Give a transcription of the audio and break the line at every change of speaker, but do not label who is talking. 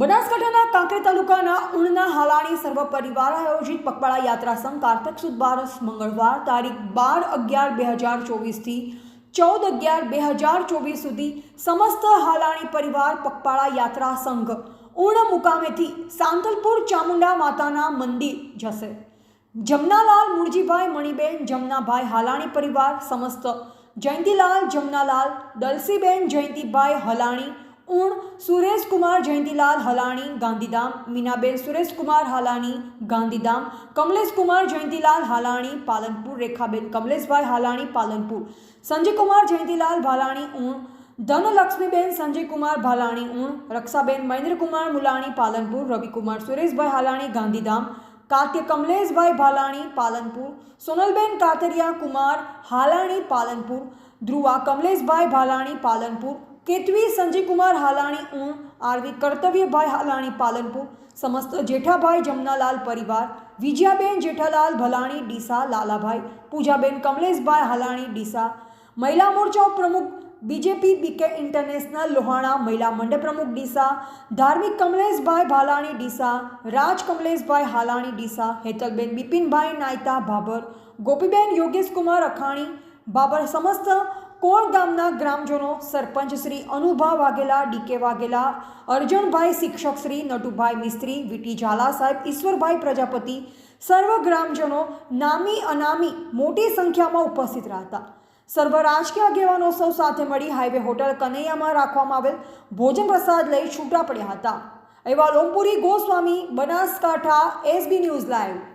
બનાસકાંઠાના કાંકરે તાલુકાના ઉણના હાલાણી સર્વ પરિવાર આયોજિત પગપાળા યાત્રા સંઘ કાર્તિક સુદ બારસ મંગળવાર તારીખ બાર અગિયાર બે હજાર ચોવીસથી ચૌદ અગિયાર બે હજાર ચોવીસ સુધી સમસ્ત હાલાણી પરિવાર પગપાળા યાત્રા સંઘ ઉણ મુકામેથી સાંતલપુર ચામુંડા માતાના મંદિર જશે. જમનાલાલ મુરજીભાઈ મણિબેન, જમનાભાઈ હાલાણી પરિવાર, સમસ્ત જયંતિલાલ, જમનાલાલ, દલસીબેન, જયંતિભાઈ હલાણી ઉણ સુરેશકુમાર જયંતિલાલ હલાણી, ગાંધીધામ, મીનાબેન સુરેશકુમાર હાલાણી, ગાંધીધામ, કમલેશકુમાર જયંતિલાલ હાલાણી, પાલનપુર, રેખાબેન કમલેશભાઈ હાલાણી, પાલનપુર. સંજયકુમાર જયંતિલાલ ભાલાણી ઉણ ધનલક્ષ્મીબેન સંજયકુમાર ભાલાણી ઉણ રક્ષાબેન મહેન્દ્રકુમાર મુલાણી, પાલનપુર, રવિકુમાર સુરેશભાઈ હાલાણી, ગાંધીધામ. કાત્ય કમલેશભાઈ ભાલાણી, પાલનપુર. સોનલબેન કાતરિયા કુમાર હાલાણી, પાલનપુર. ધ્રુવા કમલેશભાઈ ભાલાણી, પાલનપુર. કેતવી, સંજયકુમાર હાલાણી ઊં આરવી, કર્તવ્યભાઈ હાલાણી, પાલનપુર, સમસ્ત જેઠાભાઈ જમનાલાલ પરિવાર, વિજયાબેન જેઠાલાલ ભલાણી, ડીસા, લાલાભાઈ, પૂજાબેન કમલેશભાઈ હાલાણી, ડીસા, મહિલા મોરચા પ્રમુખ બીજેપી, બીકે ઇન્ટરનેશનલ, લોહાણા, મહિલા મંડળ પ્રમુખ, ડીસા, ધાર્મિક કમલેશભાઈ ભાલાણી, ડીસા, રાજ કમલેશભાઈ હાલાણી, ડીસા, હેતલબેન બિપિનભાઈ નાયતા, ભાભર, ગોપીબેન યોગેશકુમાર અખાણી, બાબર, સમસ્ત કોળ ગામના ગ્રામજનો સરપંચ શ્રી અનુભા વાઘેલા ડીકે વાઘેલા અર્જણભાઈ શિક્ષક શ્રી નટુભાઈ મિસ્ત્રી વીટી ઝાલા સાહેબ, ઈશ્વરભાઈ પ્રજાપતિ, સર્વ ગ્રામજનો નામી અનામી મોટી સંખ્યામાં ઉપસ્થિત રહ્યા હતા. સર્વ રાજકીય આગેવાનો સૌ સાથે મળી હાઈવે હોટલ કનૈયામાં રાખવામાં આવેલ ભોજન પ્રસાદ લઈ છૂટા પડ્યા હતા. એવા Lompuri Goswami, Banaskantha SB news live.